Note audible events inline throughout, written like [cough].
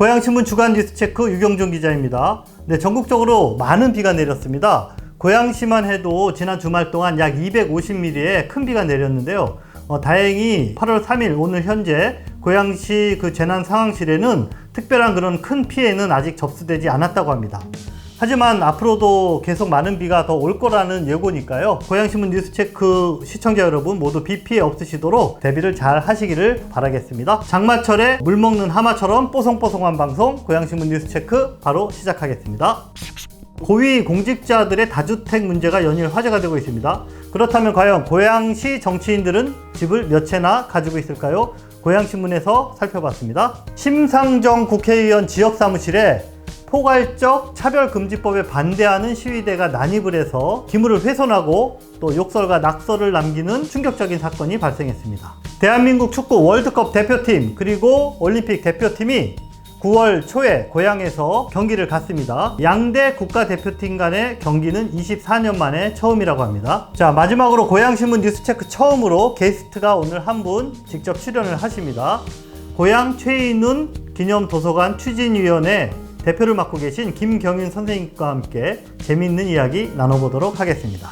고양신문 주간 뉴스체크 유경준 기자입니다. 네, 전국적으로 많은 비가 내렸습니다. 고양시만 해도 지난 주말 동안 약 250mm의 큰 비가 내렸는데요. 어, 다행히 8월 3일 오늘 현재 고양시 그 재난 상황실에는 특별한 그런 큰 피해는 아직 접수되지 않았다고 합니다. 하지만 앞으로도 계속 많은 비가 더 올 거라는 예고니까요. 고양신문 뉴스체크 시청자 여러분 모두 비 피해 없으시도록 대비를 잘 하시기를 바라겠습니다. 장마철에 물 먹는 하마처럼 뽀송뽀송한 방송 고양신문 뉴스체크 바로 시작하겠습니다. 고위 공직자들의 다주택 문제가 연일 화제가 되고 있습니다. 그렇다면 과연 고양시 정치인들은 집을 몇 채나 가지고 있을까요? 고양신문에서 살펴봤습니다. 심상정 국회의원 지역사무실에 포괄적 차별금지법에 반대하는 시위대가 난입을 해서 기물을 훼손하고 또 욕설과 낙서를 남기는 충격적인 사건이 발생했습니다. 대한민국 축구 월드컵 대표팀 그리고 올림픽 대표팀이 9월 초에 고향에서 경기를 갔습니다. 양대 국가대표팀 간의 경기는 24년 만에 처음이라고 합니다. 자, 마지막으로 고향신문 뉴스체크 처음으로 게스트가 오늘 한 분 직접 출연을 하십니다. 고향 최인훈 기념도서관 추진위원회 대표를 맡고 계신 김경윤 선생님과 함께 재미있는 이야기 나눠보도록 하겠습니다.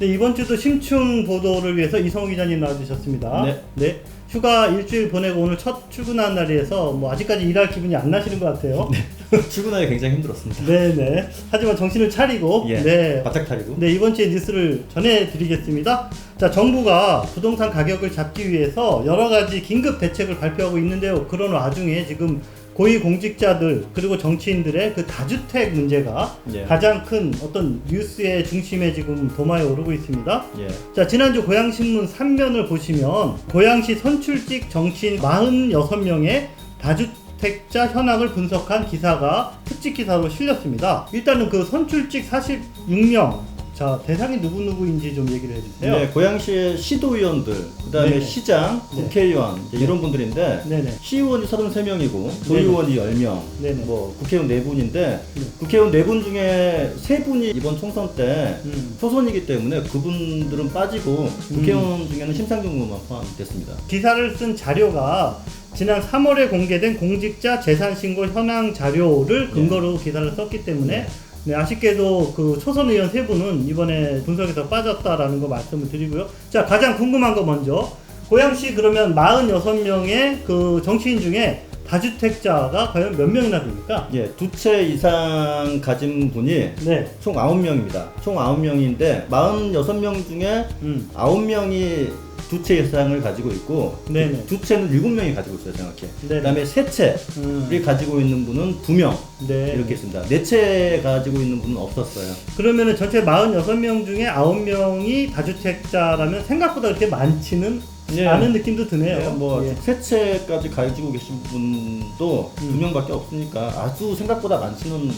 네, 이번 주도 심층 보도를 위해서 이성호 기자님 나와주셨습니다. 네. 휴가 일주일 보내고 오늘 첫 출근한 날이라서 뭐 아직까지 일할 기분이 안 나시는 것 같아요. [laughs] 출근하기 굉장히 힘들었습니다. 네네. 하지만 정신을 차리고 예. 네. 바짝 차리고. 네, 이번 주에 뉴스를 전해드리겠습니다. 자, 정부가 부동산 가격을 잡기 위해서 여러 가지 긴급 대책을 발표하고 있는데요. 그런 와중에 지금 고위 공직자들 그리고 정치인들의 그 다주택 문제가 예. 가장 큰 어떤 뉴스의 중심에 지금 도마에 오르고 있습니다. 예. 자, 지난주 고양신문 3면을 보시면 고양시 선출직 정치인 46명의 다주택자 현황을 분석한 기사가 특집 기사로 실렸습니다. 일단은 그 선출직 46명. 자, 대상이 누구 누구인지 좀 얘기를 해주세요. 네, 고양시의 시도위원들, 그다음에 네네. 시장, 네. 국회의원 이제 이런 분들인데 네네. 시의원이 33명이고 도의원이 10명, 네네. 뭐 국회의원 4분인데 네. 국회의원 4분 중에 3분이 이번 총선 때 음. 초선이기 때문에 그분들은 빠지고 국회의원 중에는 심상정 의원만 포함됐습니다. 기사를 쓴 자료가 지난 3월에 공개된 공직자 재산신고 현황 자료를 근거로 기사를 썼기 때문에 네. 네, 아쉽게도 그 초선 의원 세 분은 이번에 분석에서 빠졌다라는 거 말씀을 드리고요. 자, 가장 궁금한 거 먼저. 고양시 그러면 46명의 그 정치인 중에 다주택자가 과연 몇 명이나 됩니까? 예, 두 채 이상 가진 분이 네. 총 9명입니다. 총 9명인데 46명 중에 음. 9명이 두 채 이상을 가지고 있고 네네. 두 채는 7명이 가지고 있어요, 정확히. 네네. 그다음에 세 채를 음. 가지고 있는 분은 2명 네. 이렇게 있습니다. 네 채 가지고 있는 분은 없었어요. 그러면은 전체 46명 중에 9명이 다주택자라면 생각보다 그렇게 많지는 예. 않은 느낌도 드네요. 네, 뭐 예. 세 채까지 가지고 계신 분도 음. 두 명밖에 없으니까 아주 생각보다 많지는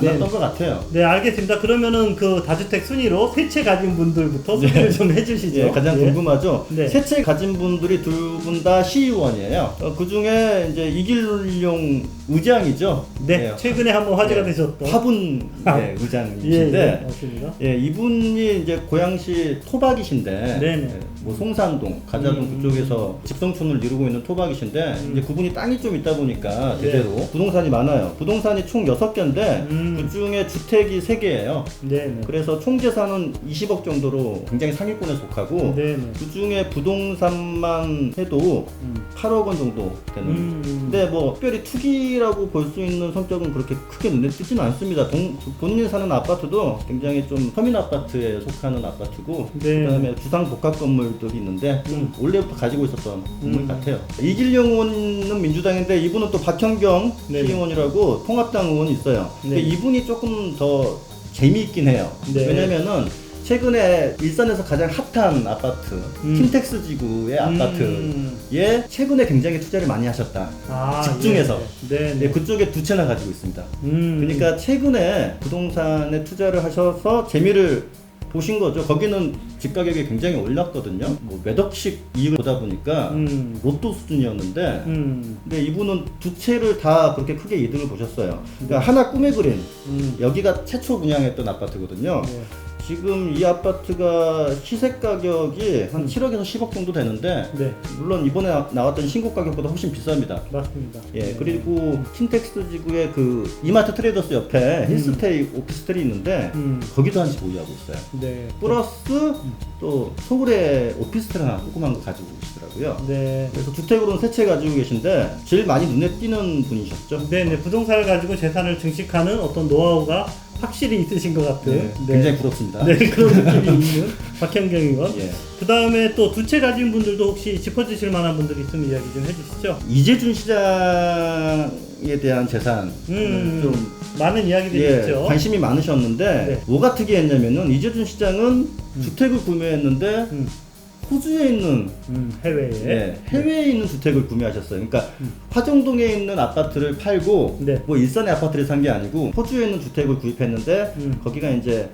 네. 않았던 것 같아요. 네, 알겠습니다. 그러면은 그 다주택 순위로 세채 가진 분들부터 소개를 좀 해주시죠. 예, 가장 예. 궁금하죠. 네. 세채 가진 분들이 둘분다 시의원이에요. 어, 그 중에 이제 이길용 의장이죠. 네, 예, 최근에 한번 화제가 예, 되셨던 화분 아. 네, 예, 의장이신데 예, 맞습니다. 예, 이분이 이제 고양시 토박이신데 네 네. 예, 뭐 송산동, 가자동 음. 그쪽에서 집성촌을 이루고 있는 토박이신데 음. 이제 그분이 땅이 좀 있다 보니까 네. 대대로 부동산이 많아요. 부동산이 총 6개인데 음. 그 중에 주택이 3개예요. 네, 네. 그래서 총 재산은 20억 정도로 굉장히 상위권에 속하고 네, 네. 그 중에 부동산만 해도 음. 8억 원 정도 되는. 음. 근데 뭐 특별히 투기라고 볼 수 있는 성격은 그렇게 크게 눈에 띄지는 않습니다. 동, 본인이 사는 아파트도 굉장히 좀 서민 아파트에 속하는 아파트고 네. 그다음에 주상 복합 건물 들이 있는데 좀 음. 원래부터 가지고 있었던 건물 음. 같아요. 이길영 의원은 민주당인데 이분은 또 박현경 네네. 시의원이라고 통합당 의원이 있어요. 근데 네. 이분이 조금 더 재미있긴 해요. 네. 왜냐면은 최근에 일산에서 가장 핫한 아파트 음. 킨텍스 지구의 아파트에 음. 최근에 굉장히 투자를 많이 하셨다. 아, 집중해서. 네, 네. 네, 그쪽에 두 채나 가지고 있습니다. 음. 그러니까 최근에 부동산에 투자를 하셔서 재미를 보신 거죠. 거기는 집 가격이 굉장히 올랐거든요. 뭐 몇 억씩 이익을 보다 보니까 음. 로또 수준이었는데 음. 근데 이분은 두 채를 다 그렇게 크게 이득을 보셨어요. 그러니까 하나 꿈에 그린 음. 여기가 최초 분양했던 아파트거든요. 네. 지금 이 아파트가 시세 가격이 한 음. 7억에서 10억 정도 되는데 네, 물론 이번에 나- 나왔던 신고 가격보다 훨씬 비쌉니다. 맞습니다. 예, 그리고 킨텍스 지구의 그 이마트 트레이더스 옆에 음. 힐스테이 오피스텔이 있는데 음, 거기도 한 집 보유하고 있어요. 네. 플러스 또 서울에 오피스텔 하나 조그만 거 가지고 계시더라고요. 네. 그래서 주택으로는 세 채 가지고 계신데 제일 많이 눈에 띄는 분이셨죠. 네, 네. 부동산을 가지고 재산을 증식하는 어떤 노하우가 확실히 있으신 것 같은. 네, 굉장히 부럽습니다. 네, 그런 느낌이 [laughs] 있는 박현경 의원. 예. 그 다음에 또 두 채 가진 분들도 혹시 짚어주실 만한 분들이 있으면 이야기 좀 해주시죠. 이재준 시장에 대한 재산 음, 좀 많은 이야기들이 예, 있죠. 관심이 많으셨는데 네. 뭐가 특이했냐면은 이재준 시장은 주택을 구매했는데 음, 호주에 있는 음, 해외에. 예, 해외에 있는 주택을 구매하셨어요. 그러니까 화정동에 있는 아파트를 팔고 네. 뭐 일산의 아파트를 산 게 아니고 호주에 있는 주택을 구입했는데 음. 거기가 이제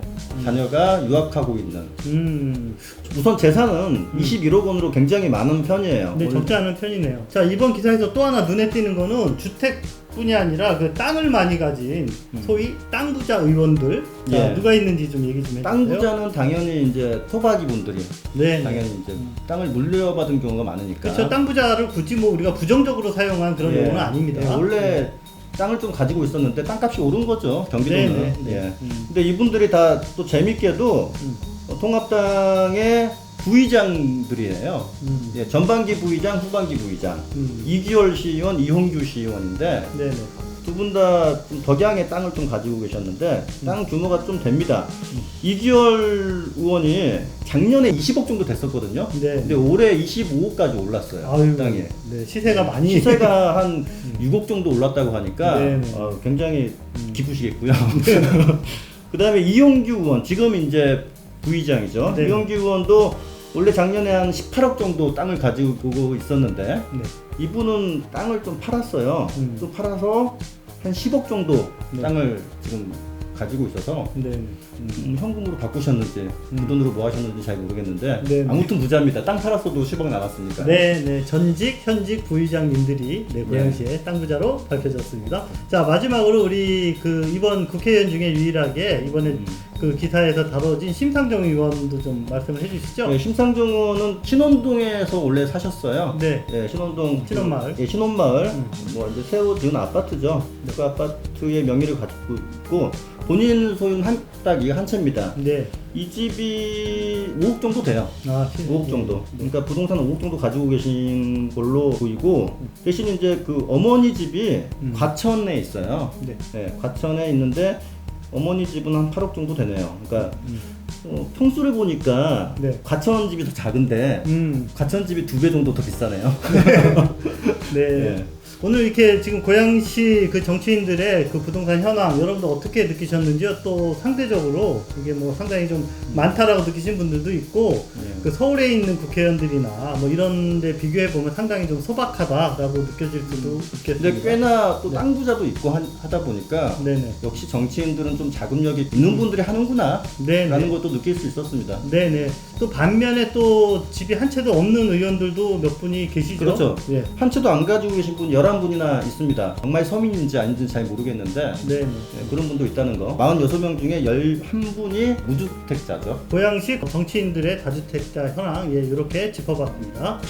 자녀가 유학하고 있는 음, 우선 재산은 21억 원으로 굉장히 많은 편이에요. 네, 적지 않은 편이네요. 자, 이번 기사에서 또 하나 눈에 띄는 거는 주택 뿐이 아니라 그 땅을 많이 가진 소위 땅 부자 의원들. 자, 음. 예. 누가 있는지 좀 얘기 좀 해주세요. 땅 부자는 당연히 이제 토박이 분들이 네. 네. 당연히 이제 땅을 물려받은 경우가 많으니까. 그렇죠. 땅 부자를 굳이 뭐 우리가 부정적으로 사용한 그런 예. 용어는 아닙니다. 예, 원래 땅을 좀 가지고 있었는데 땅값이 오른 거죠 경기도는. 네, 네, 네. 예. 음. 근데 이분들이 다 또 재밌게도 음. 어, 통합당의 부의장들이에요. 음. 예, 전반기 부의장, 후반기 부의장. 음. 이기열 시의원, 이홍규 시의원인데 네네. 두 분 다 덕양의 땅을 좀 가지고 계셨는데 음. 땅 규모가 좀 됩니다. 이기열 의원이 작년에 20억 정도 됐었거든요. 네. 근데 올해 25억까지 올랐어요. 아유, 땅이. 네, 시세가 많이 시세가 [laughs] 한 6억 정도 올랐다고 하니까 네네. 음. 어, 굉장히 기쁘시겠고요. 그 다음에 이용규 의원, 지금 이제 부의장이죠. 네. 이용규 의원도 원래 작년에 한 18억 정도 땅을 가지고 있었는데 네. 이분은 땅을 좀 팔았어요. 음. 좀 팔아서 한 10억 정도 네. 땅을 지금 가지고 있어서 네. 음, 현금으로 바꾸셨는지 음. 그 돈으로 뭐 하셨는지 잘 모르겠는데 네. 아무튼 부자입니다. 땅 팔았어도 10억 나갔으니까. 네, 네. 전직, 현직 부의장님들이 네, 고양시의 땅 부자로 밝혀졌습니다. 자, 마지막으로 우리 그 이번 국회의원 중에 유일하게 이번에 음. 그 기사에서 다뤄진 심상정 의원도 좀 말씀을 해주시죠. 네, 심상정 의원은 신원동에서 원래 사셨어요. 네. 예, 신원동 신원마을. 예, 신원마을. 음. 뭐 이제 새로 지은 아파트죠. 그 아파트의 명의를 가지고 있고 본인 소유는 한딱 이게 한 채입니다. 네. 이 집이 5억 정도 돼요. 아, 시- 5억 정도. 네. 그러니까 부동산 5억 정도 가지고 계신 걸로 보이고 대신 이제 그 어머니 집이 음. 과천에 있어요. 네. 네, 과천에 있는데 어머니 집은 한 8억 정도 되네요. 그러니까 음. 어, 평수를 보니까 네. 과천 집이 더 작은데 음. 과천 집이 두 배 정도 더 비싸네요. [laughs] 네. [laughs] 네. 오늘 이렇게 지금 고양시 그 정치인들의 그 부동산 현황 여러분들 어떻게 느끼셨는지요? 또 상대적으로 이게 뭐 상당히 좀 많다라고 느끼신 분들도 있고 네. 그 서울에 있는 국회의원들이나 뭐 이런 데 비교해 보면 상당히 좀 소박하다라고 느껴질 수도 있겠습니다. 근데 꽤나 또 네. 땅 부자도 있고 한- 하다 보니까 네네. 역시 정치인들은 좀 자금력이 있는 분들이 하는구나 네네. 라는 것도 느낄 수 있었습니다. 네네. 또 반면에 또 집이 한 채도 없는 의원들도 몇 분이 계시죠. 그렇죠. 예. 한 채도 안 가지고 계신 분 11분이나 있습니다. 정말 서민인지 아닌지 잘 모르겠는데 네네. 네, 그런 분도 있다는 거. 46명 중에 11분이 무주택자죠. 고양시 정치인들의 다주택자 현황 예 이렇게 짚어봤습니다.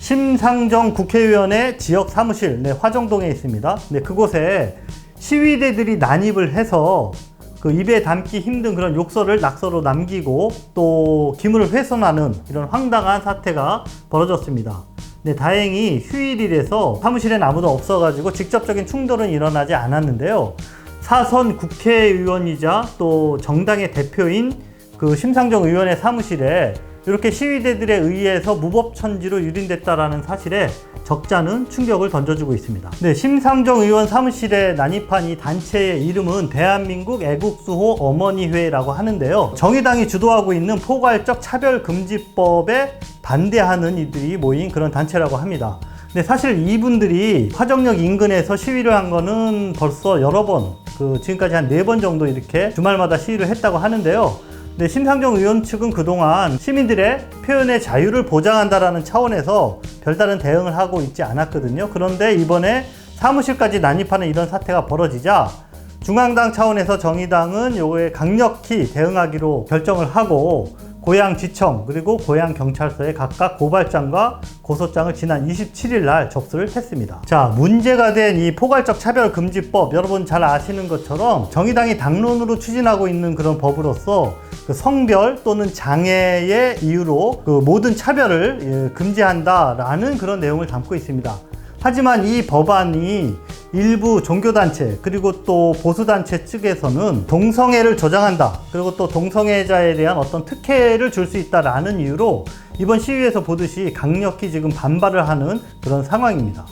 심상정 국회의원의 지역 사무실 네, 화정동에 있습니다. 네, 그곳에 시위대들이 난입을 해서 그 입에 담기 힘든 그런 욕설을 낙서로 남기고 또 기물을 훼손하는 이런 황당한 사태가 벌어졌습니다. 네, 다행히 휴일이라서 사무실엔 아무도 없어가지고 직접적인 충돌은 일어나지 않았는데요. 사선 국회의원이자 또 정당의 대표인 그 심상정 의원의 사무실에 이렇게 시위대들에 의해서 무법천지로 유린됐다라는 사실에 적잖은 충격을 던져주고 있습니다. 네, 심상정 의원 사무실에 난입한 이 단체의 이름은 대한민국 애국수호 어머니회라고 하는데요. 정의당이 주도하고 있는 포괄적 차별금지법에 반대하는 이들이 모인 그런 단체라고 합니다. 근데 사실 이분들이 화정역 인근에서 시위를 한 거는 벌써 여러 번, 그 지금까지 한 네 번 정도 이렇게 주말마다 시위를 했다고 하는데요. 네, 심상정 의원 측은 그동안 시민들의 표현의 자유를 보장한다라는 차원에서 별다른 대응을 하고 있지 않았거든요. 그런데 이번에 사무실까지 난입하는 이런 사태가 벌어지자 중앙당 차원에서 정의당은 요에 강력히 대응하기로 결정을 하고 고양지청 그리고 고양경찰서에 각각 고발장과 고소장을 지난 27일 날 접수를 했습니다. 자, 문제가 된 이 포괄적 차별금지법 여러분 잘 아시는 것처럼 정의당이 당론으로 추진하고 있는 그런 법으로서 그 성별 또는 장애의 이유로 그 모든 차별을 예, 금지한다라는 그런 내용을 담고 있습니다. 하지만 이 법안이 일부 종교단체 그리고 또 보수단체 측에서는 동성애를 조장한다 그리고 또 동성애자에 대한 어떤 특혜를 줄 수 있다라는 이유로 이번 시위에서 보듯이 강력히 지금 반발을 하는 그런 상황입니다.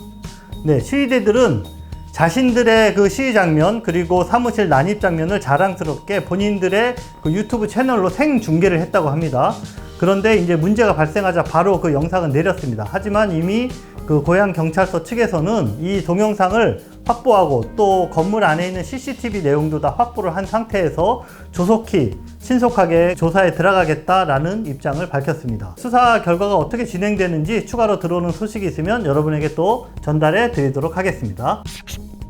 네, 시위대들은 자신들의 그 시위 장면 그리고 사무실 난입 장면을 자랑스럽게 본인들의 그 유튜브 채널로 생중계를 했다고 합니다. 그런데 이제 문제가 발생하자 바로 그 영상은 내렸습니다. 하지만 이미 그 고향 경찰서 측에서는 이 동영상을 확보하고 또 건물 안에 있는 CCTV 내용도 다 확보를 한 상태에서 조속히 신속하게 조사에 들어가겠다라는 입장을 밝혔습니다. 수사 결과가 어떻게 진행되는지 추가로 들어오는 소식이 있으면 여러분에게 또 전달해 드리도록 하겠습니다.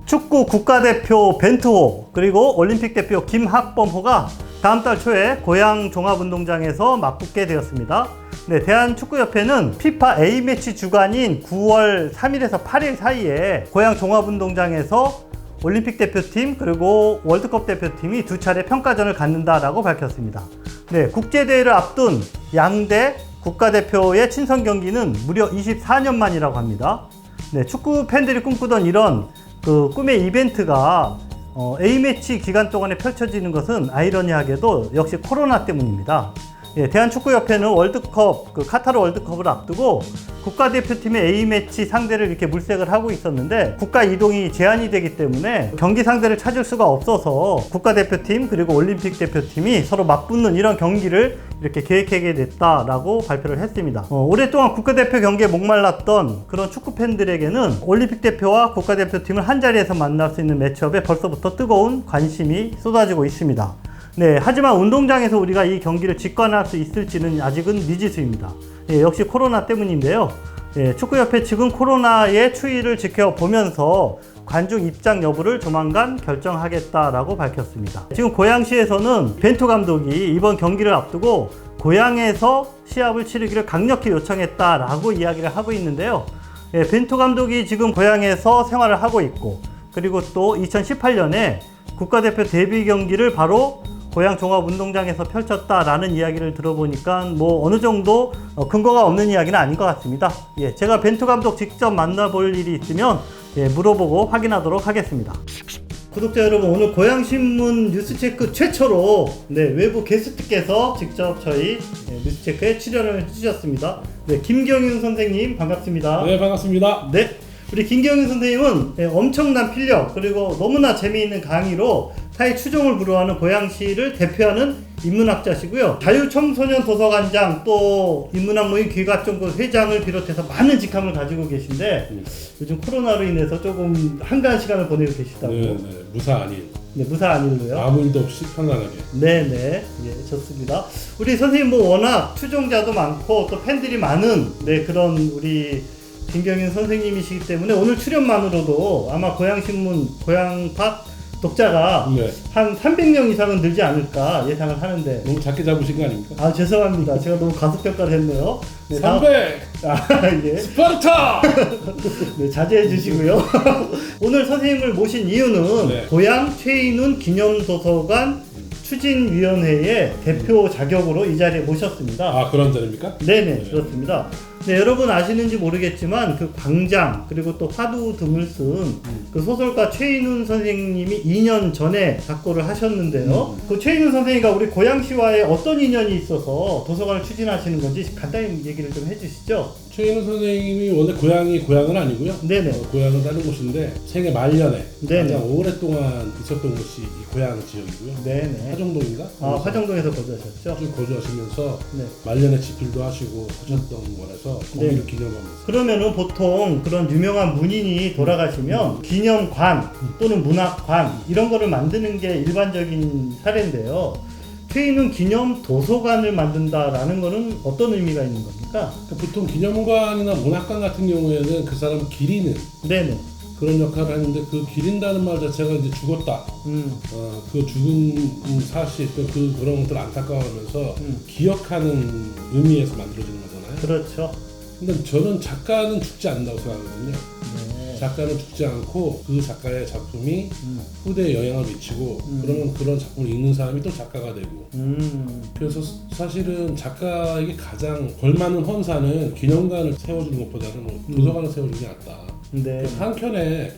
축구 국가대표 벤투호 그리고 올림픽 대표 김학범호가 다음 달 초에 고양 종합운동장에서 맞붙게 되었습니다. 네, 대한축구협회는 피파 A매치 주간인 9월 3일에서 8일 사이에 고양 종합운동장에서 올림픽 대표팀 그리고 월드컵 대표팀이 두 차례 평가전을 갖는다라고 밝혔습니다. 네, 국제대회를 앞둔 양대 국가대표의 친선 경기는 무려 24년 만이라고 합니다. 네, 축구 팬들이 꿈꾸던 이런 그 꿈의 이벤트가 어, A매치 기간 동안에 펼쳐지는 것은 아이러니하게도 역시 코로나 때문입니다. 예, 대한축구협회는 월드컵, 그 카타르 월드컵을 앞두고 국가대표팀의 A매치 상대를 이렇게 물색을 하고 있었는데 국가 이동이 제한이 되기 때문에 경기 상대를 찾을 수가 없어서 국가대표팀 그리고 올림픽 대표팀이 서로 맞붙는 이런 경기를 이렇게 계획하게 됐다라고 발표를 했습니다. 어, 오랫동안 국가대표 경기에 목말랐던 그런 축구 팬들에게는 올림픽 대표와 국가대표팀을 한 자리에서 만날 수 있는 매치업에 벌써부터 뜨거운 관심이 쏟아지고 있습니다. 네, 하지만 운동장에서 우리가 이 경기를 직관할 수 있을지는 아직은 미지수입니다. 예, 역시 코로나 때문인데요. 예, 축구협회 측은 코로나의 추이를 지켜보면서 관중 입장 여부를 조만간 결정하겠다라고 밝혔습니다. 지금 고양시에서는 벤투 감독이 이번 경기를 앞두고 고향에서 시합을 치르기를 강력히 요청했다라고 이야기를 하고 있는데요. 예, 벤투 감독이 지금 고향에서 생활을 하고 있고 그리고 또 2018년에 국가대표 데뷔 경기를 바로 고향 종합운동장에서 펼쳤다라는 이야기를 들어보니까 뭐 어느 정도 어, 근거가 없는 이야기는 아닌 것 같습니다. 예, 제가 벤투 감독 직접 만나볼 일이 있으면 예, 물어보고 확인하도록 하겠습니다. 구독자 여러분 오늘 고양신문 뉴스체크 최초로 네, 외부 게스트께서 직접 저희 네, 뉴스체크에 출연을 해주셨습니다. 네, 김경윤 선생님 반갑습니다. 네 반갑습니다. 네, 우리 김경윤 선생님은 예, 엄청난 필력 그리고 너무나 재미있는 강의로 타의 추종을 불허하는 고양시를 대표하는 인문학자시고요. 자유청소년 도서관장 또 인문학 모임 기획학정부 회장을 비롯해서 많은 직함을 가지고 계신데 음. 요즘 코로나로 인해서 조금 한가한 시간을 보내고 계시다고. 네, 네, 네, 무사 아닌 무사 아닐로요. 아무 일도 없이 편안하게. 네 네 예 좋습니다 우리 선생님 뭐 워낙 추종자도 많고 또 팬들이 많은 네 그런 우리 김경윤 선생님이시기 때문에 오늘 출연만으로도 아마 고향신문 고향팟 독자가 네. 한 300명 이상은 늘지 않을까 예상을 하는데 너무 작게 잡으신 거 아닙니까? 아 죄송합니다 제가 너무 가속평가를 했네요 네, 다음- 300 아, [laughs] 예. 스파르타. [laughs] 네, 자제해 주시고요. [laughs] 오늘 선생님을 모신 이유는 네. 고향 최인훈 기념도서관 추진위원회의 대표 자격으로 이 자리에 모셨습니다. 아 그런 자리입니까? 네네, 네. 그렇습니다. 네, 여러분 아시는지 모르겠지만 그 광장 그리고 또 화두 등을 쓴 그 소설가 최인훈 선생님이 2년 전에 작고를 하셨는데요. 그 최인훈 선생님과 우리 고양시와의 어떤 인연이 있어서 도서관을 추진하시는 건지 간단히 얘기를 좀 해주시죠. 최인우 선생님이 원래 고향이 고향은 아니고요. 네네. 어, 고향은 다른 곳인데 생애 말년에 네네. 가장 오랫동안 있었던 곳이 이 고향 지역이고요. 네네. 화정동인가? 아, 화정동에서 거주하셨죠? 쭉 거주하시면서 네. 말년에 집필도 하시고 하셨던 거라서 거기를 네. 기념하면서 그러면은 보통 그런 유명한 문인이 돌아가시면 기념관 또는 문학관 이런 거를 만드는 게 일반적인 사례인데요. 최인은 기념 도서관을 만든다라는 거는 어떤 의미가 있는 겁니까? 그러니까 보통 기념관이나 문학관 같은 경우에는 그 사람 기리는 네네. 그런 역할을 했는데 그 기린다는 말 자체가 이제 죽었다. 음. 어, 그 죽은 사실 또그 그런 것들 안타까워하면서 음. 기억하는 의미에서 만들어지는 거잖아요. 그렇죠. 근데 저는 작가는 죽지 않는다고 생각하거든요. 네. 작가는 죽지 않고 그 작가의 작품이 음. 후대에 영향을 미치고 음. 그러면 그런 작품을 읽는 사람이 또 작가가 되고 음. 그래서 사실은 작가에게 가장 걸맞는 헌사는 기념관을 세워주는 것보다는 뭐 도서관을 세워주는 게 낫다. 네. 그래서 한켠에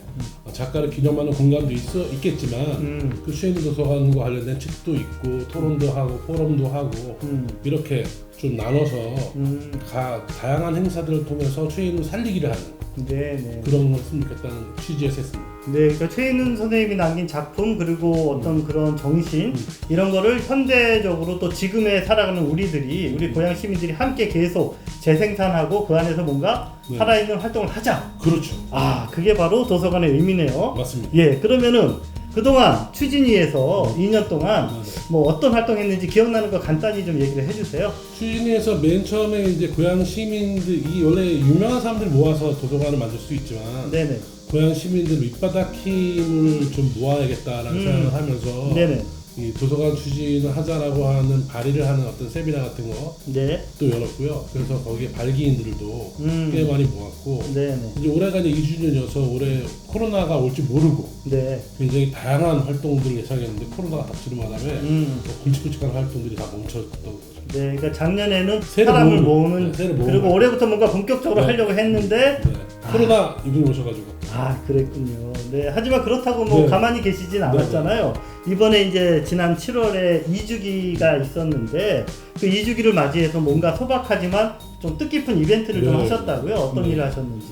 작가를 기념하는 공간도 있어 있겠지만 음. 그 최인우 도서관과 관련된 책도 있고 토론도 하고 포럼도 하고 음. 이렇게 좀 나눠서 음. 가, 다양한 행사들을 통해서 최인우 살리기를 하는 네, 네. 그런 걸 했으면 좋겠다는 취지에서 했습니다. 네, 그러니까 최인훈 선생님이 남긴 작품 그리고 어떤 음. 그런 정신 이런 거를 현대적으로 또 지금에 살아가는 우리들이 음. 우리 고향 시민들이 함께 계속 재생산하고 그 안에서 뭔가 네. 살아있는 활동을 하자. 그렇죠. 아, 그게 바로 도서관의 의미네요. 맞습니다. 예, 그러면은 그동안 추진위에서 2년 동안 네, 네. 뭐 어떤 활동했는지 기억나는 거 간단히 좀 얘기를 해주세요. 추진위에서 맨 처음에 이제 고향 시민들 이 원래 유명한 사람들 모아서 도서관을 만들 수 있지만 네네. 고향 시민들 밑바닥 힘을 좀 모아야겠다라는 음. 생각을 하면서 네네. 이 도서관 추진을 하자라고 하는 발의를 하는 어떤 세미나 같은 거 또 네. 열었고요. 그래서 거기에 발기인들도 음. 꽤 많이 모았고 네네. 이제 올해가 이제 2주년이어서 올해 코로나가 올지 모르고 네. 굉장히 다양한 활동들을 예상했는데 코로나가 닥치는 바람에 음. 또 굵직굵직한 활동들이 다 멈췄던 거죠. 네, 그러니까 작년에는 사람을 모으는, 모으는 네, 모으는. 그리고 올해부터 뭔가 본격적으로 네. 하려고 했는데 네. 코로나 이분이 오셔가지고 아 그랬군요. 네, 하지만 그렇다고 뭐 네. 가만히 계시진 않았잖아요. 이번에 이제 지난 7월에 2주기가 있었는데 그 2주기를 맞이해서 뭔가 소박하지만 좀 뜻깊은 이벤트를 좀 네. 하셨다고요. 어떤 네. 일을 하셨는지.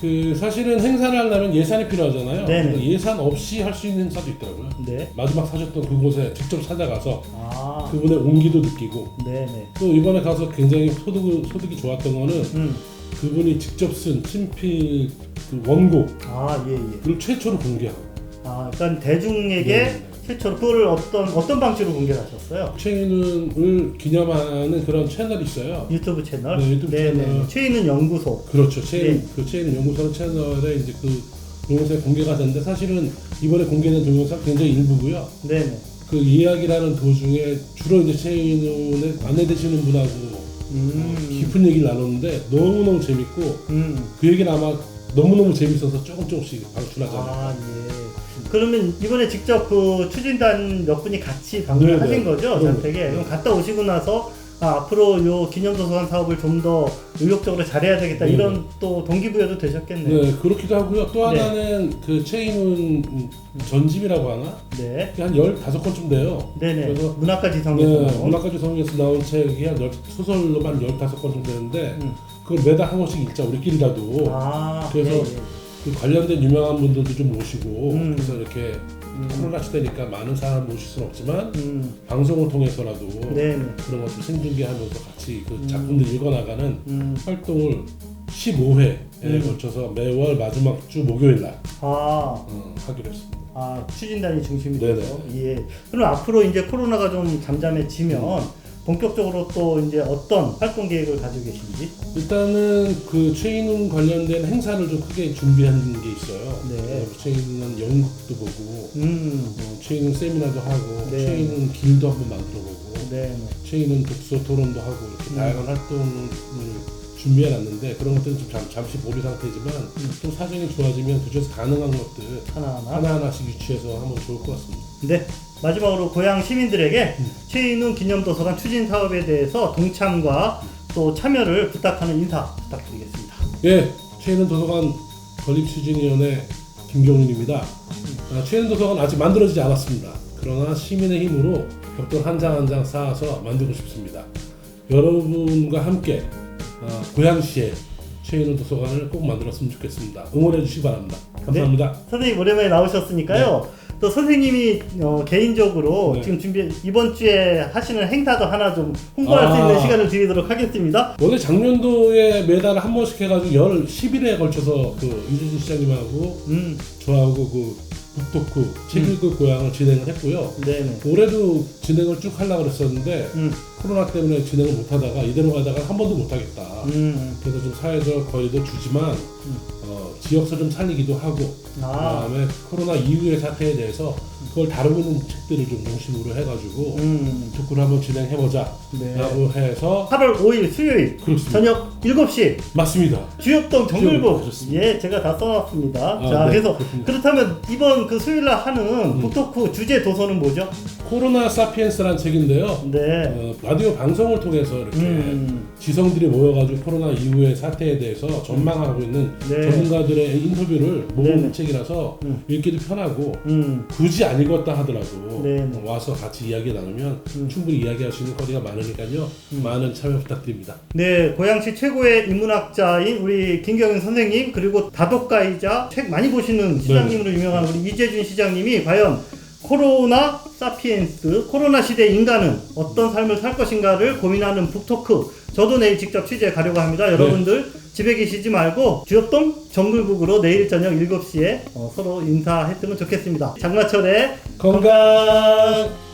그 사실은 행사를 하려면 예산이 필요하잖아요. 네네. 예산 없이 할 수 있는 행사도 있더라고요. 네. 마지막 사셨던 그곳에 직접 찾아가서 아, 그분의 온기도 느끼고 네네. 또 이번에 가서 굉장히 소득, 소득이 좋았던 거는 음, 그분이 직접 쓴 친필 그 원고를 아예 예. 최초로 공개하고 아, 그러니까 대중에게 네. 최초로 그걸 어떤 어떤 방식으로 공개하셨어요? 최인훈을 기념하는 그런 채널이 있어요. 유튜브 채널. 네, 유튜브 네네. 채널. 최인은 연구소. 그렇죠. 최인 네. 그 최인 연구소 채널에 이제 그 동영상이 공개가 됐는데 사실은 이번에 공개된 동영상 굉장히 일부고요. 네네. 그 이야기라는 도중에 주로 이제 최인훈의 안내되시는 분하고 음. 깊은 얘기를 나눴는데 너무너무 재밌고 음. 그 얘기는 아마 너무너무 재밌어서 조금 조금씩 방출하잖아요. 아, 예. 그러면 이번에 직접 그 추진단 몇 분이 같이 방문을 네네. 하신 거죠? 네. 전택에. 그럼 갔다 오시고 나서 아, 앞으로 요 기념도서관 사업을 좀 더 의욕적으로 잘해야 되겠다 네네. 이런 또 동기부여도 되셨겠네요. 네, 그렇기도 하고요. 또 네. 하나는 그 음, 전집이라고 하나? 네. 한 15권쯤 돼요. 네네. 그래서 문학과 네, 지성에서. 문학가주 성에서 나온 책이 한 열- 소설로만 15권 정도 되는데 음. 그걸 매달 한 권씩 읽자 우리끼리라도 아, 그래서 예, 예. 그 관련된 유명한 분들도 좀 모시고 음. 그래서 이렇게 코로나 시대니까 많은 사람 모실 수는 없지만 음. 방송을 통해서라도 네네. 그런 것들 생중계하면서 같이 그 음. 작품들 읽어나가는 음. 활동을 15회에 음. 걸쳐서 매월 마지막 주 목요일 날 아, 어, 하기로 했습니다. 아, 추진단이 중심이 네네. 예. 그럼 앞으로 이제 코로나가 좀 잠잠해지면 본격적으로 또 이제 어떤 활동 계획을 가지고 계신지. 일단은 그 최인훈 관련된 행사를 좀 크게 준비한 게 있어요. 네. 어, 최인훈 연극도 보고 음. 어, 최인훈 세미나도 하고 네. 최인훈 길도 한번 만들어 보고 네. 최인훈 독서 토론도 하고 이렇게 음. 다양한 활동을 준비해 놨는데 그런 것들은 좀 잠, 잠시 보류 상태지만 음. 좀 사정이 좋아지면 그중에서 가능한 것들 하나하나. 하나하나씩 유치해서 하면 좋을 것 같습니다. 네. 마지막으로 고향 시민들에게 음. 최인훈 기념도서관 추진 사업에 대해서 동참과 또 참여를 부탁하는 인사 부탁드리겠습니다. 예, 최인훈 도서관 건립 추진위원회 김경윤입니다. 아, 최인훈 도서관 아직 만들어지지 않았습니다. 그러나 시민의 힘으로 벽돌 한 장 한 장 쌓아서 만들고 싶습니다. 여러분과 함께 아, 고양시에 최인훈 도서관을 꼭 만들었으면 좋겠습니다. 응원해 주시기 바랍니다. 감사합니다. 선생님 오랜만에 나오셨으니까요. 또 선생님이 어, 개인적으로 네. 지금 준비 이번 주에 하시는 행사도 하나 좀 홍보할 수 아. 있는 시간을 드리도록 하겠습니다. 원래 작년도에 매달 한 번씩 해가지고 열 10일에 걸쳐서 그 이준수 시장님하고 음, 저하고 그 북토크 책읽을 고향을 진행을 했고요. 네네. 올해도 진행을 쭉 하려고 그랬었는데 음, 코로나 때문에 진행을 못하다가 이대로 가다가 한 번도 못하겠다. 음, 그래서 좀 사회적 거리도 주지만 어, 지역서 좀 살리기도 하고 아, 그다음에 코로나 이후의 사태에 대해서 그걸 다루고 있는 책들을 좀 중심으로 해가지고 음, 토크를 한번 진행해보자 네. 라고 해서 8월 5일 수요일 그렇습니다. 저녁 7시 맞습니다. 정글북 그렇습니다. 예 제가 다 써놨습니다 아, 자 네, 그래서 그렇군요. 그렇다면 이번 그 수요일 날 하는 음. 북토크 주제 도서는 뭐죠? 코로나 사피엔스라는 책인데요. 네 어, 라디오 방송을 통해서 이렇게 음, 지성들이 모여가지고 코로나 이후의 사태에 대해서 전망하고 있는 네. 전문가들의 인터뷰를 모은 네네. 책이라서 음. 읽기도 편하고 음, 굳이 안 읽었다 하더라도 네네. 와서 같이 이야기 나누면 음. 충분히 이야기할 수 있는 거리가 많으니까요. 많은 참여 부탁드립니다. 네 고양시 최고의 인문학자인 우리 김경윤 선생님 그리고 다독가이자 책 많이 보시는 시장님으로 유명한 우리 이재준 시장님이 과연 코로나 사피엔스 코로나 시대 인간은 어떤 삶을 살 것인가를 고민하는 북토크 저도 내일 직접 취재 가려고 합니다. 여러분들 집에 계시지 말고 주엽동 정글북으로 내일 저녁 7시에 어, 서로 인사했으면 좋겠습니다. 장마철에 건강!